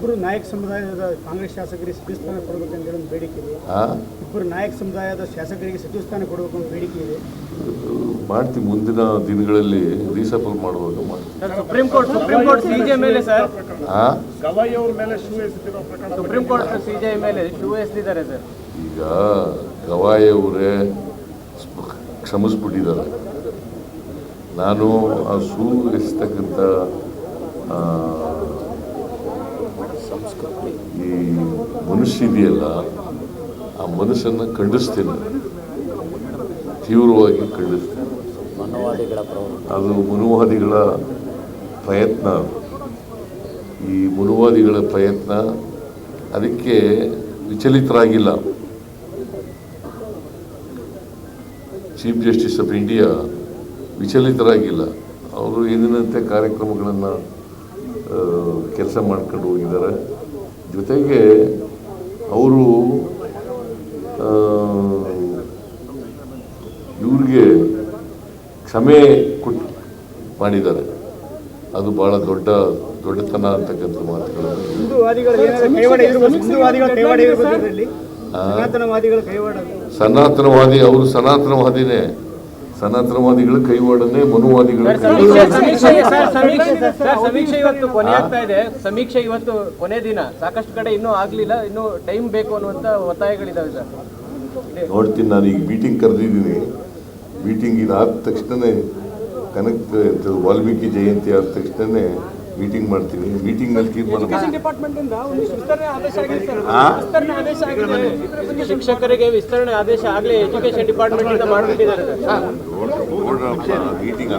ಇಬ್ಬರು ನಾಯಕ ಸಮುದಾಯದ ಕಾಂಗ್ರೆಸ್ ಶಾಸಕರಿಗೆ ಸಚಿವ ಸ್ಥಾನ ಕೊಡಬೇಕಂತ ಹೇಳಿ ಒಂದು ಬೇಡಿಕೆ ಇದೆ. ಆ? ಇಬ್ಬರು ನಾಯಕ ಸಮುದಾಯದ ಶಾಸಕರಿಗೆ ಸಚಿವ ಸ್ಥಾನ ಕೊಡಬೇಕು ಅಂತ ಬೇಡಿಕೆ ಇದೆ. ಮಾಡ್ತೀವಿ ಮುಂದಿನ ದಿನಗಳಲ್ಲಿ ರೀಸಫಲ್ ಮಾಡುವಾಗ ಮಾಡ್ತೀವಿ. Sir, supreme court supreme court CJ ಮೇಲೆ ಸರ್. ಆ? ಗವಾಯಿ ಅವ್ರ ಮೇಲೆ ಶೂ ಎಸೆದಿರೋ ಪ್ರಕರಣ ಸುಪ್ರೀಂ ಕೋರ್ಟ್ ಸಿಜೆ ಮೇಲೆ ಶೂ ಎಸ್ತಿದ್ದಾರೆ ಸರ್. ಈಗ ಗವಾಯಿ ಅವರೇ ಕ್ಷಮಿಸ್ಬಿಟ್ಟಿದ್ದಾರೆ. ನಾನು ಆ ಸೂ ಎಸ್ತಕ್ಕಂಥ ಆ, ಈ ಮನುಷ್ಯ ಇದೆಯಲ್ಲ ಆ ಮನುಷ್ಯನ ಖಂಡಿಸ್ತೇನೆ. ತೀವ್ರವಾಗಿ ಖಂಡಿಸ್ತೇನೆ. ಅದು ಮನುವಾದಿಗಳ ಪ್ರಯತ್ನ. ಅದು. ಈ ಮನುವಾದಿಗಳ ಪ್ರಯತ್ನ ಅದಕ್ಕೆ ವಿಚಲಿತರಾಗಿಲ್ಲ. ಚೀಫ್ ಜಸ್ಟಿಸ್ ಆಫ್ ಇಂಡಿಯಾ ವಿಚಲಿತರಾಗಿಲ್ಲ. ಅವರು ಎಂದಿನಂತೆ ಕಾರ್ಯಕ್ರಮಗಳನ್ನು ಕೆಲಸ ಮಾಡ್ಕೊಂಡು ಹೋಗಿದ್ದಾರೆ. ಜೊತೆಗೆ ಅವರು ಇವ್ರಿಗೆ ಕ್ಷಮೆ ಕೊಟ್ಟು ಮಾಡಿದ್ದಾರೆ. ಅದು ಬಹಳ ದೊಡ್ಡ ದೊಡ್ಡತನ ಅಂತಕ್ಕಂಥ ಮಾತುಗಳನ್ನು ಸನಾತನವಾದಿ ಅವರು ಸನಾತನವಾದಿನೇ. ಸನಾತನವಾದಿಗಳ ಕೈವಾಡನೆ ಮನುವಾದಿಗಳ ಸಮೀಕ್ಷೆ ಇವತ್ತು ಕೊನೆ ಆಗ್ತಾ ಇದೆ. ಸಮೀಕ್ಷೆ ಇವತ್ತು ಕೊನೆ ದಿನ. ಸಾಕಷ್ಟು ಕಡೆ ಇನ್ನೂ ಆಗ್ಲಿಲ್ಲ. ಇನ್ನೂ ಟೈಮ್ ಬೇಕು ಅನ್ನುವಂತ ಒತ್ತಾಯಗಳಿದಾವೆ ಸರ್. ನೋಡ್ತೀನಿ ನಾನು ಈಗ ಮೀಟಿಂಗ್ ಕರೆದಿದ್ದೀನಿ. ಮೀಟಿಂಗ್ ಇದಾದ ತಕ್ಷಣನೇ ಕನಕ ಇದು ವಾಲ್ಮೀಕಿ ಜಯಂತಿ ಆದ ತಕ್ಷಣನೇ ಮೀಟಿಂಗ್ ಮಾಡ್ತೀವಿ. ಮೀಟಿಂಗ್ನಲ್ಲಿ ತೀರ್ಮಾನ ಶಿಕ್ಷಕರಿಗೆ ವಿಸ್ತರಣೆ ಆದೇಶ ಆಗಲಿ ಎಜುಕೇಶನ್ ಡಿಪಾರ್ಟ್ಮೆಂಟ್ ಮೀಟಿಂಗ್ ಅದಕ್ಕೋಸ್ಕರ ಮೀಟಿಂಗ್